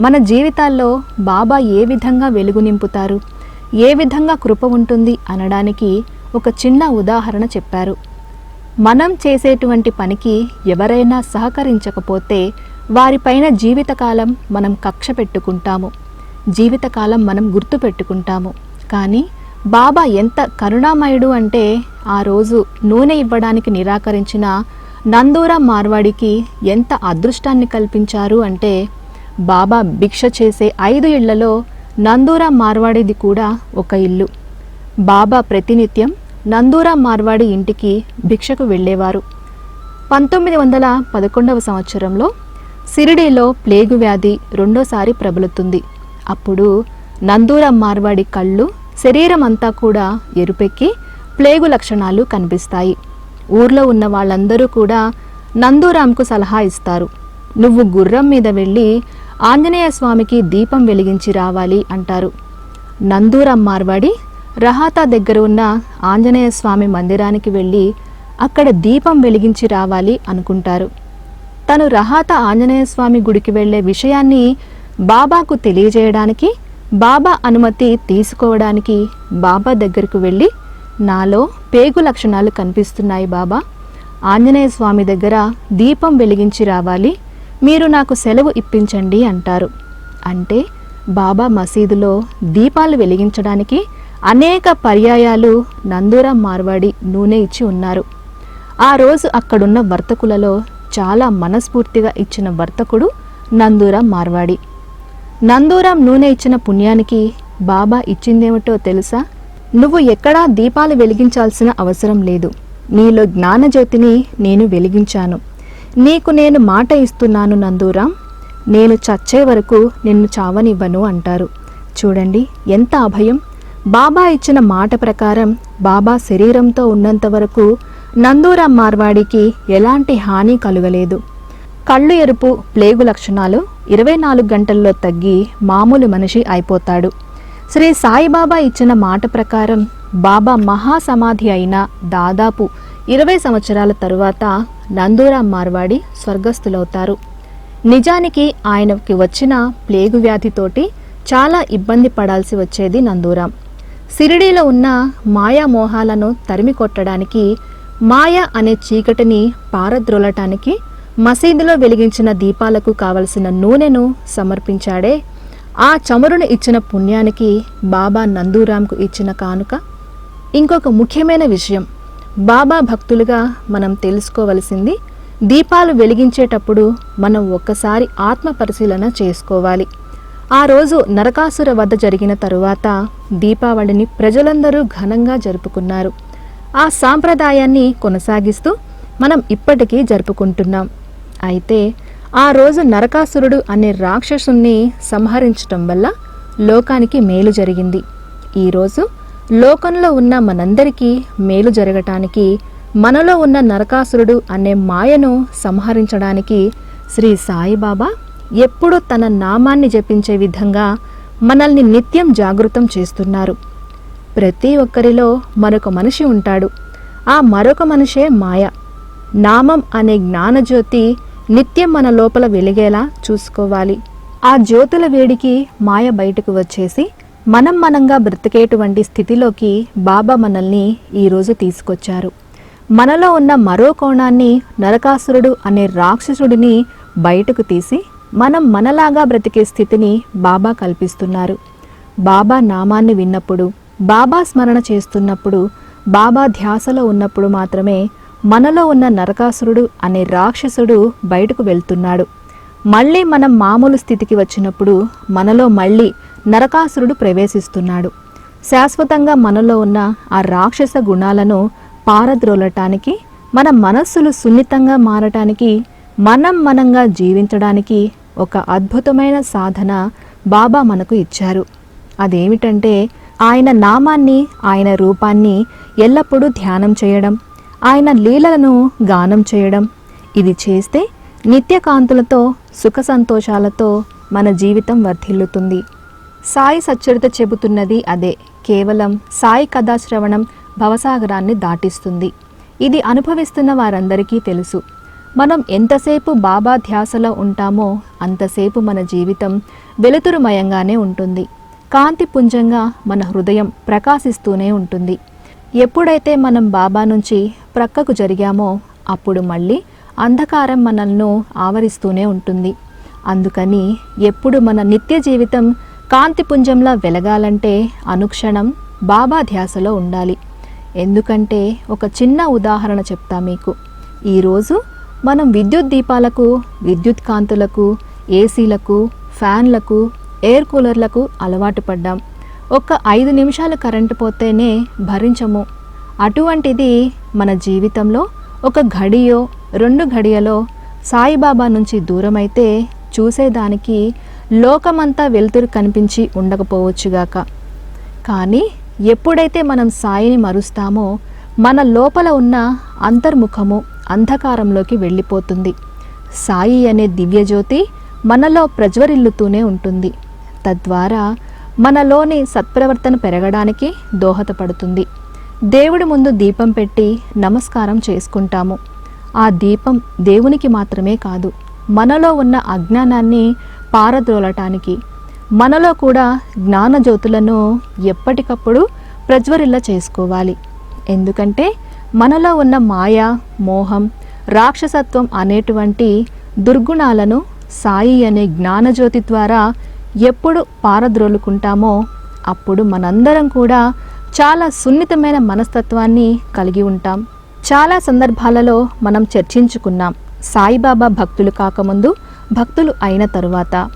మన జీవితాల్లో బాబా ఏ విధంగా వెలుగు నింపుతారు? ఏ విధంగా కృప ఉంటుంది అనడానికి ఒక చిన్న ఉదాహరణ చెప్పారు. మనం చేసేటువంటి పనికి ఎవరైనా సహకరించకపోతే వారిపైన జీవితకాలం మనం కక్ష పెట్టుకుంటాము. జీవితకాలం మనం గుర్తు పెట్టుకుంటాము. కానీ బాబా ఎంత కరుణామయుడు అంటే ఆ రోజు నూనె ఇవ్వడానికి నిరాకరించిన నందూరా మార్వాడికి ఎంత అదృష్టాన్ని కల్పించారు అంటే బాబా భిక్ష చేసే ఐదు ఇళ్ళలో నందూరా మార్వాడిది కూడా ఒక ఇల్లు. బాబా ప్రతినిత్యం నందూరా మార్వాడి ఇంటికి భిక్షకు వెళ్ళేవారు. పంతొమ్మిది వందల పదకొండవ సంవత్సరంలో సిరిడీలో ప్లేగు వ్యాధి రెండోసారి ప్రబలుతుంది. అప్పుడు నందూరా మార్వాడి కళ్ళు శరీరం అంతా కూడా ఎరుపెక్కి ప్లేగు లక్షణాలు కనిపిస్తాయి. ఊర్లో ఉన్న వాళ్ళందరూ కూడా నందూరాంకు సలహా ఇస్తారు. నువ్వు గుర్రం మీద వెళ్ళి ఆంజనేయ స్వామికి దీపం వెలిగించి రావాలి అంటారు. నందూరం మార్వాడి రహాతా దగ్గర ఉన్న ఆంజనేయ స్వామి మందిరానికి వెళ్ళి అక్కడ దీపం వెలిగించి రావాలి అనుకుంటారు. తను రహాత ఆంజనేయ స్వామి గుడికి వెళ్ళే విషయాన్ని బాబాకు తెలియజేయడానికి బాబా అనుమతి తీసుకోవడానికి బాబా దగ్గరకు వెళ్ళి నాలో పేగు లక్షణాలు కనిపిస్తున్నాయి బాబా ఆంజనేయ స్వామి దగ్గర దీపం వెలిగించి రావాలి మీరు నాకు సెలవు ఇప్పించండి అంటారు. అంటే బాబా మసీదులో దీపాలు వెలిగించడానికి అనేక పర్యాయాలు నందూరా మార్వాడి నూనె ఇచ్చి ఉన్నారు. ఆ రోజు అక్కడున్న వర్తకులలో చాలా మనస్ఫూర్తిగా ఇచ్చిన వర్తకుడు నందూరా మార్వాడి. నందూరాం నూనె ఇచ్చిన పుణ్యానికి బాబా ఇచ్చిందేమిటో తెలుసా? నువ్వు ఎక్కడా దీపాలు వెలిగించాల్సిన అవసరం లేదు. నీలో జ్ఞానజ్యోతిని నేను వెలిగించాను. నీకు నేను మాట ఇస్తున్నాను నందూరాం. నేను చచ్చే వరకు నిన్ను చావనివ్వను అంటారు. చూడండి ఎంత అభయం. బాబా ఇచ్చిన మాట ప్రకారం బాబా శరీరంతో ఉన్నంత వరకు నందూరాం మార్వాడికి ఎలాంటి హాని కలుగలేదు. కళ్ళు ఎరుపు ప్లేగు లక్షణాలు ఇరవై నాలుగు గంటల్లో తగ్గి మామూలు మనిషి అయిపోతాడు. శ్రీ సాయిబాబా ఇచ్చిన మాట ప్రకారం బాబా మహాసమాధి అయిన దాదాపు ఇరవై సంవత్సరాల తరువాత నందూరాం మార్వాడి స్వర్గస్థులవుతారు. నిజానికి ఆయనకి వచ్చిన ప్లేగు వ్యాధితోటి చాలా ఇబ్బంది పడాల్సి వచ్చేది నందూరాం. సిరిడీలో ఉన్న మాయా మోహాలను తరిమి కొట్టడానికి మాయ అనే చీకటిని పారద్రోలటానికి మసీదులో వెలిగించిన దీపాలకు కావలసిన నూనెను సమర్పించాడే ఆ చమురును ఇచ్చిన పుణ్యానికి బాబా నందూరాంకు ఇచ్చిన కానుక. ఇంకొక ముఖ్యమైన విషయం. బాబా భక్తులుగా మనం తెలుసుకోవలసింది దీపాలు వెలిగించేటప్పుడు మనం ఒక్కసారి ఆత్మ పరిశీలన చేసుకోవాలి. ఆ రోజు నరకాసుర వద్ద జరిగిన తరువాత దీపావళిని ప్రజలందరూ ఘనంగా జరుపుకున్నారు. ఆ సాంప్రదాయాన్ని కొనసాగిస్తూ మనం ఇప్పటికీ జరుపుకుంటున్నాం. అయితే ఆ రోజు నరకాసురుడు అనే రాక్షసుణ్ణి సంహరించటం వల్ల లోకానికి మేలు జరిగింది. ఈరోజు లోకంలో ఉన్న మనందరికీ మేలు జరగటానికి మనలో ఉన్న నరకాసురుడు అనే మాయను సంహరించడానికి శ్రీ సాయిబాబా ఎప్పుడూ తన నామాన్ని జపించే విధంగా మనల్ని నిత్యం జాగృతం చేస్తున్నారు. ప్రతి ఒక్కరిలో మరొక మనిషి ఉంటాడు. ఆ మరొక మనిషే మాయ. నామం అనే జ్ఞానజ్యోతి నిత్యం మన లోపల వెలిగేలా చూసుకోవాలి. ఆ జ్యోతుల వేడికి మాయ బయటకు వచ్చేసి మనం మనంగా బ్రతికేటువంటి స్థితిలోకి బాబా మనల్ని ఈరోజు తీసుకొచ్చారు. మనలో ఉన్న మరో కోణాన్ని నరకాసురుడు అనే రాక్షసుడిని బయటకు తీసి మనం మనలాగా బ్రతికే స్థితిని బాబా కల్పిస్తున్నారు. బాబా నామాన్ని విన్నప్పుడు బాబా స్మరణ చేస్తున్నప్పుడు బాబా ధ్యాసలో ఉన్నప్పుడు మాత్రమే మనలో ఉన్న నరకాసురుడు అనే రాక్షసుడు బయటకు వెళ్తున్నాడు. మళ్ళీ మనం మామూలు స్థితికి వచ్చినప్పుడు మనలో మళ్ళీ నరకాసురుడు ప్రవేశిస్తున్నాడు. శాశ్వతంగా మనలో ఉన్న ఆ రాక్షస గుణాలను పారద్రోలటానికి మన మనస్సులు సున్నితంగా మారటానికి మనం మనంగా జీవించడానికి ఒక అద్భుతమైన సాధన బాబా మనకు ఇచ్చారు. అదేమిటంటే ఆయన నామాన్ని ఆయన రూపాన్ని ఎల్లప్పుడూ ధ్యానం చేయడం ఆయన లీలలను గానం చేయడం. ఇది చేస్తే నిత్యకాంతులతో సుఖ సంతోషాలతో మన జీవితం వర్ధిల్లుతుంది. సాయి సచ్చరిత చెబుతున్నది అదే. కేవలం సాయి కథాశ్రవణం భవసాగరాన్ని దాటిస్తుంది. ఇది అనుభవిస్తున్న వారందరికీ తెలుసు. మనం ఎంతసేపు బాబా ధ్యాసలో ఉంటామో అంతసేపు మన జీవితం వెలుతురుమయంగానే ఉంటుంది. కాంతి పుంజంగా మన హృదయం ప్రకాశిస్తూనే ఉంటుంది. ఎప్పుడైతే మనం బాబా నుంచి ప్రక్కకు జరిగామో అప్పుడు మళ్ళీ అంధకారం మనల్ని ఆవరిస్తూనే ఉంటుంది. అందుకని ఎప్పుడు మన నిత్య జీవితం కాంతిపుంజంలా వెలగాలంటే అనుక్షణం బాబా ధ్యాసలో ఉండాలి. ఎందుకంటే ఒక చిన్న ఉదాహరణ చెప్తా మీకు. ఈరోజు మనం విద్యుత్ దీపాలకు విద్యుత్ కాంతులకు ఏసీలకు ఫ్యాన్లకు ఎయిర్ కూలర్లకు అలవాటు పడ్డాం. ఒక్క ఐదు నిమిషాలు కరెంటు పోతేనే భరించము. అటువంటిది మన జీవితంలో ఒక ఘడియో రెండు ఘడియలో సాయిబాబా నుంచి దూరమైతే చూసేదానికి లోకమంతా వెలుతురు కనిపించి ఉండకపోవచ్చుగాక కానీ ఎప్పుడైతే మనం సాయిని మరుస్తామో మన లోపల ఉన్న అంతర్ముఖము అంధకారంలోకి వెళ్ళిపోతుంది. సాయి అనే దివ్యజ్యోతి మనలో ప్రజ్వరిల్లుతూనే ఉంటుంది. తద్వారా మనలోని సత్ప్రవర్తన పెరగడానికి దోహదపడుతుంది. దేవుడి ముందు దీపం పెట్టి నమస్కారం చేసుకుంటాము. ఆ దీపం దేవునికి మాత్రమే కాదు మనలో ఉన్న అజ్ఞానాన్ని పారద్రోలటానికి మనలో కూడా జ్ఞానజ్యోతులను ఎప్పటికప్పుడు ప్రజ్వరిల్ల చేసుకోవాలి. ఎందుకంటే మనలో ఉన్న మాయ మోహం రాక్షసత్వం అనేటువంటి దుర్గుణాలను సాయి అనే జ్ఞానజ్యోతి ద్వారా ఎప్పుడు పారద్రోలుకుంటామో అప్పుడు మనందరం కూడా చాలా సున్నితమైన మనస్తత్వాన్ని కలిగి ఉంటాం. చాలా సందర్భాలలో మనం చర్చించుకున్నాం. సాయిబాబా భక్తులు కాకముందు భక్తులు అయిన తరువాత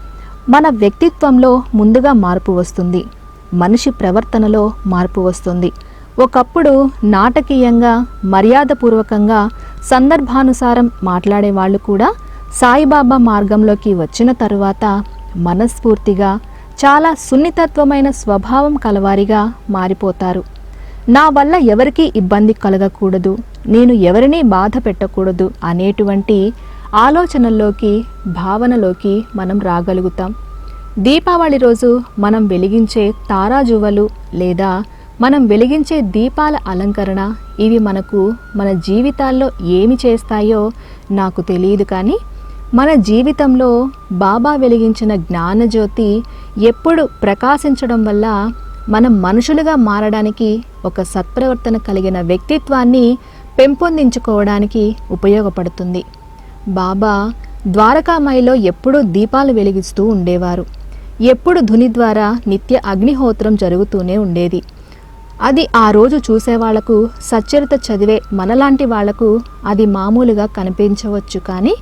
మన వ్యక్తిత్వంలో ముందుగా మార్పు వస్తుంది. మనిషి ప్రవర్తనలో మార్పు వస్తుంది. ఒకప్పుడు నాటకీయంగా మర్యాదపూర్వకంగా సందర్భానుసారం మాట్లాడే వాళ్ళు కూడా సాయిబాబా మార్గంలోకి వచ్చిన తరువాత మనస్ఫూర్తిగా చాలా సున్నితత్వమైన స్వభావం కలవారిగా మారిపోతారు. నా వల్ల ఎవరికీ ఇబ్బంది కలగకూడదు. నేను ఎవరినీ బాధ పెట్టకూడదు అనేటువంటి ఆలోచనల్లోకి భావనలోకి మనం రాగలుగుతాం. దీపావళి రోజు మనం వెలిగించే తారాజువ్వలు లేదా మనం వెలిగించే దీపాల అలంకరణ ఇవి మనకు మన జీవితాల్లో ఏమి చేస్తాయో నాకు తెలియదు కానీ మన జీవితంలో బాబా వెలిగించిన జ్ఞానజ్యోతి ఎప్పుడు ప్రకాశించడం వల్ల మనం మనుషులుగా మారడానికి ఒక సత్ప్రవర్తన కలిగిన వ్యక్తిత్వాన్ని పెంపొందించుకోవడానికి ఉపయోగపడుతుంది. బాబా ద్వారకామాయిలో ఎప్పుడూ దీపాలు వెలిగిస్తూ ఉండేవారు. ఎప్పుడు ధుని ద్వారా నిత్య అగ్నిహోత్రం జరుగుతూనే ఉండేది. అది ఆ రోజు చూసేవాళ్ళకు సచ్చరిత చదివే మనలాంటి వాళ్ళకు అది మామూలుగా కనిపించవచ్చు కానీ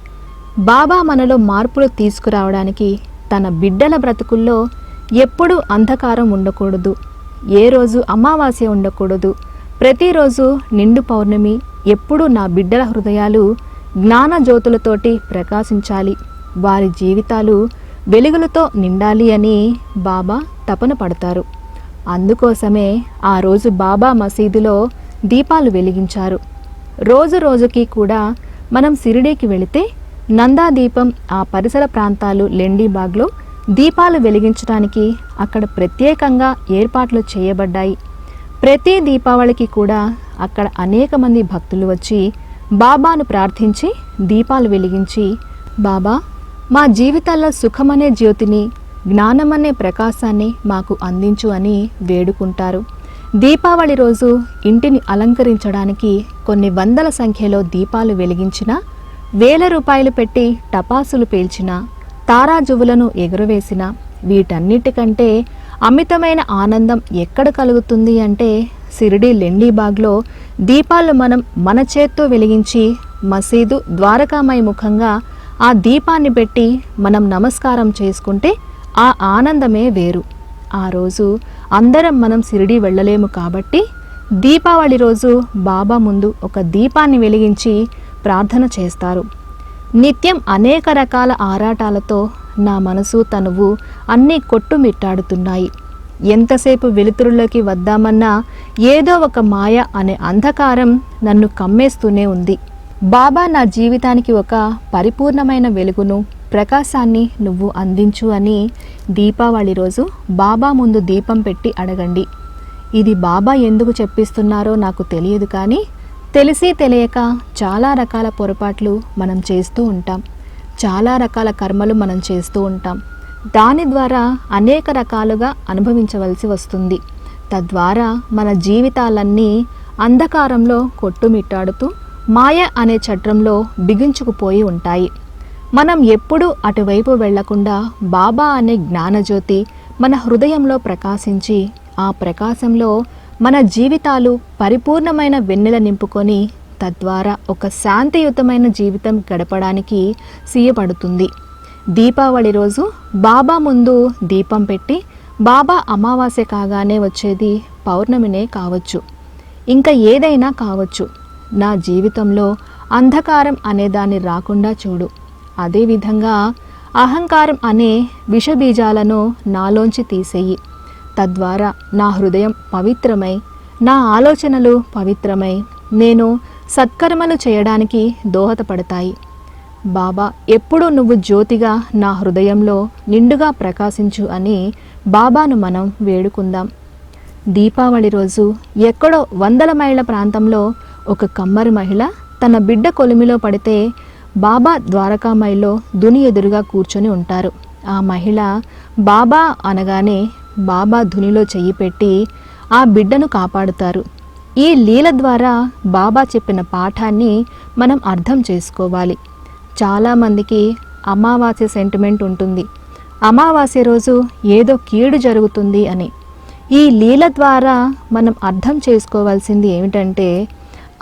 బాబా మనలో మార్పులు తీసుకురావడానికి తన బిడ్డల బ్రతుకుల్లో ఎప్పుడూ అంధకారం ఉండకూడదు. ఏ రోజు అమావాస్య ఉండకూడదు. ప్రతిరోజు నిండు పౌర్ణమి ఎప్పుడూ నా బిడ్డల హృదయాలు జ్ఞాన జ్యోతులతోటి ప్రకాశించాలి. వారి జీవితాలు వెలుగులతో నిండాలి అని బాబా తపన పడతారు. అందుకోసమే ఆ రోజు బాబా మసీదులో దీపాలు వెలిగించారు. రోజు రోజుకి కూడా మనం సిరిడీకి వెళితే నందా దీపం ఆ పరిసర ప్రాంతాలు లెండీబాగ్లో దీపాలు వెలిగించడానికి అక్కడ ప్రత్యేకంగా ఏర్పాట్లు చేయబడ్డాయి. ప్రతి దీపావళికి కూడా అక్కడ అనేక మంది భక్తులు వచ్చి బాబాను ప్రార్థించి దీపాలు వెలిగించి బాబా మా జీవితాల్లో సుఖమనే జ్యోతిని జ్ఞానమనే ప్రకాశాన్ని మాకు అందించు అని వేడుకుంటారు. దీపావళి రోజు ఇంటిని అలంకరించడానికి కొన్ని వందల సంఖ్యలో దీపాలు వెలిగించిన వేల రూపాయలు పెట్టి టపాసులు పేల్చిన తారాజువులను ఎగురవేసిన వీటన్నిటికంటే అమితమైన ఆనందం ఎక్కడ కలుగుతుంది అంటే సిరిడి లెండీబాగ్లో దీపాలు మనం మన చేత్తో వెలిగించి మసీదు ద్వారకామయ ముఖంగా ఆ దీపాన్ని పెట్టి మనం నమస్కారం చేసుకుంటే ఆ ఆనందమే వేరు. ఆ రోజు అందరం మనం సిరిడి వెళ్ళలేము కాబట్టి దీపావళి రోజు బాబా ముందు ఒక దీపాన్ని వెలిగించి ప్రార్థన చేస్తారు. నిత్యం అనేక రకాల ఆరాటాలతో నా మనసు తనువు అన్నీ కొట్టుమిట్టాడుతున్నాయి. ఎంతసేపు వెలుతురులోకి వద్దామన్నా ఏదో ఒక మాయ అనే అంధకారం నన్ను కమ్మేస్తూనే ఉంది. బాబా నా జీవితానికి ఒక పరిపూర్ణమైన వెలుగును ప్రకాశాన్ని నువ్వు అందించు అని దీపావళి రోజు బాబా ముందు దీపం పెట్టి అడగండి. ఇది బాబా ఎందుకు చెప్పిస్తున్నారో నాకు తెలియదు కానీ తెలిసి తెలియక చాలా రకాల పొరపాట్లు మనం చేస్తూ ఉంటాం. చాలా రకాల కర్మలు మనం చేస్తూ ఉంటాం. దాని ద్వారా అనేక రకాలుగా అనుభవించవలసి వస్తుంది. తద్వారా మన జీవితాలన్నీ అంధకారంలో కొట్టుమిట్టాడుతూ మాయ అనే చట్రంలో బిగించుకుపోయి ఉంటాయి. మనం ఎప్పుడూ అటువైపు వెళ్ళకుండా బాబా అనే జ్ఞానజ్యోతి మన హృదయంలో ప్రకాశించి ఆ ప్రకాశంలో మన జీవితాలు పరిపూర్ణమైన వెన్నెల నింపుకొని తద్వారా ఒక శాంతియుతమైన జీవితం గడపడానికి సీయపడుతుంది దీపావళి రోజు బాబా ముందు దీపం పెట్టి బాబా అమావాస్య కాగానే వచ్చేది పౌర్ణమినే కావచ్చు. ఇంకా ఏదైనా కావచ్చు. నా జీవితంలో అంధకారం అనే దాన్ని రాకుండా చూడు. అదేవిధంగా అహంకారం అనే విషబీజాలను నాలోంచి తీసేయి. తద్వారా నా హృదయం పవిత్రమై నా ఆలోచనలు పవిత్రమై నేను సత్కర్మలు చేయడానికి దోహదపడతాయి. బాబా ఎప్పుడూ నువ్వు జ్యోతిగా నా హృదయంలో నిండుగా ప్రకాశించు అని బాబాను మనం వేడుకుందాం. దీపావళి రోజు ఎక్కడో వందల మైళ్ళ ప్రాంతంలో ఒక కమ్మరి మహిళ తన బిడ్డ కొలిమిలో పడితే బాబా ద్వారకామైలో దుని ఎదురుగా కూర్చొని ఉంటారు. ఆ మహిళ బాబా అనగానే బాబా ధునిలో చెయ్యి పెట్టి ఆ బిడ్డను కాపాడుతారు. ఈ లీల ద్వారా బాబా చెప్పిన పాఠాన్ని మనం అర్థం చేసుకోవాలి. చాలామందికి అమావాస్య సెంటిమెంట్ ఉంటుంది. అమావాస్య రోజు ఏదో కీడు జరుగుతుంది అని. ఈ లీల ద్వారా మనం అర్థం చేసుకోవాల్సింది ఏమిటంటే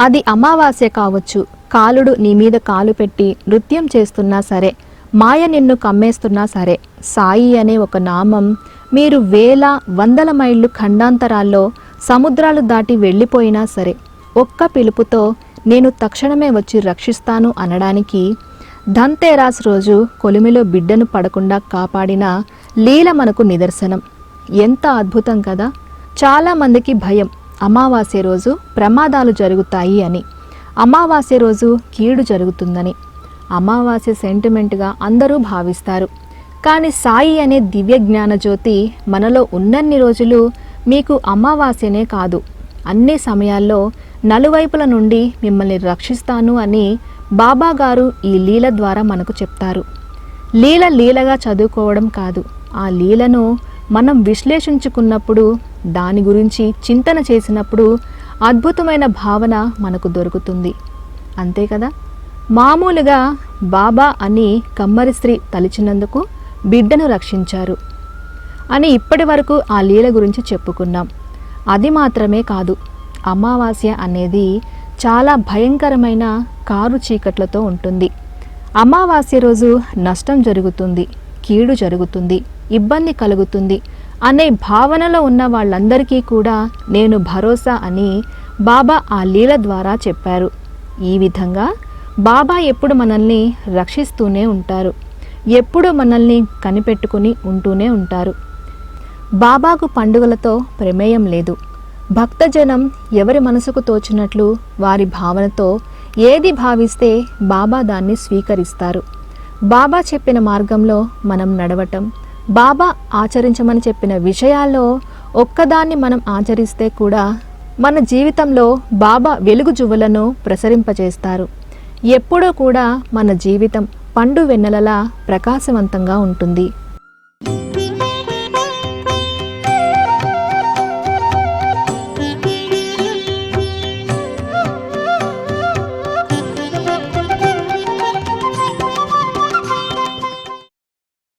అది అమావాస్య కావచ్చు. కాలుడు నీ మీద కాలు పెట్టి నృత్యం చేస్తున్నా సరే మాయ నిన్ను కమ్మేస్తున్నా సరే సాయి అనే ఒక నామం మీరు వేల వందల మైళ్ళు ఖండాంతరాల్లో సముద్రాలు దాటి వెళ్ళిపోయినా సరే ఒక్క పిలుపుతో నేను తక్షణమే వచ్చి రక్షిస్తాను అనడానికి ధంతేరాస్ రోజు కొలిమిలో బిడ్డను పడకుండా కాపాడిన లీల మనకు నిదర్శనం. ఎంత అద్భుతం కదా! చాలామందికి భయం అమావాస్య రోజు ప్రమాదాలు జరుగుతాయి అని. అమావాస్య రోజు కీడు జరుగుతుందని. అమావాస్య సెంటిమెంట్గా అందరూ భావిస్తారు. కానీ సాయి అనే దివ్య జ్ఞానజ్యోతి మనలో ఉన్నన్ని రోజులు మీకు అమావాస్యనే కాదు. అన్ని సమయాల్లో నలువైపుల నుండి మిమ్మల్ని రక్షిస్తాను అని బాబా గారు ఈ లీల ద్వారా మనకు చెప్తారు. లీల లీలగా చదువుకోవడం కాదు. ఆ లీలను మనం విశ్లేషించుకున్నప్పుడు దాని గురించి చింతన చేసినప్పుడు అద్భుతమైన భావన మనకు దొరుకుతుంది. అంతే కదా? మామూలుగా బాబా అని కమ్మరి స్త్రీ తలిచినందుకు బిడ్డను రక్షించారు అని ఇప్పటి వరకు ఆ లీల గురించి చెప్పుకున్నాం. అది మాత్రమే కాదు అమావాస్య అనేది చాలా భయంకరమైన కారు చీకట్లతో ఉంటుంది. అమావాస్య రోజు నష్టం జరుగుతుంది కీడు జరుగుతుంది ఇబ్బంది కలుగుతుంది అనే భావనలో ఉన్న వాళ్ళందరికీ కూడా నేను భరోసా అని బాబా ఆ లీల ద్వారా చెప్పారు. ఈ విధంగా బాబా ఎప్పుడు మనల్ని రక్షిస్తూనే ఉంటారు ఎప్పుడు మనల్ని కనిపెట్టుకుని ఉంటూనే ఉంటారు. బాబాకు పండుగలతో ప్రమేయం లేదు. భక్తజనం ఎవరి మనసుకు తోచినట్లు వారి భావనతో ఏది భావిస్తే బాబా దాన్ని స్వీకరిస్తారు. బాబా చెప్పిన మార్గంలో మనం నడవటం బాబా ఆచరించమని చెప్పిన విషయాల్లో ఒక్కదాన్ని మనం ఆచరిస్తే కూడా మన జీవితంలో బాబా వెలుగు జువ్వలను ప్రసరింపజేస్తారు. ఎప్పుడూ కూడా మన జీవితం పండు వెన్నెలలా ప్రకాశవంతంగా ఉంటుంది.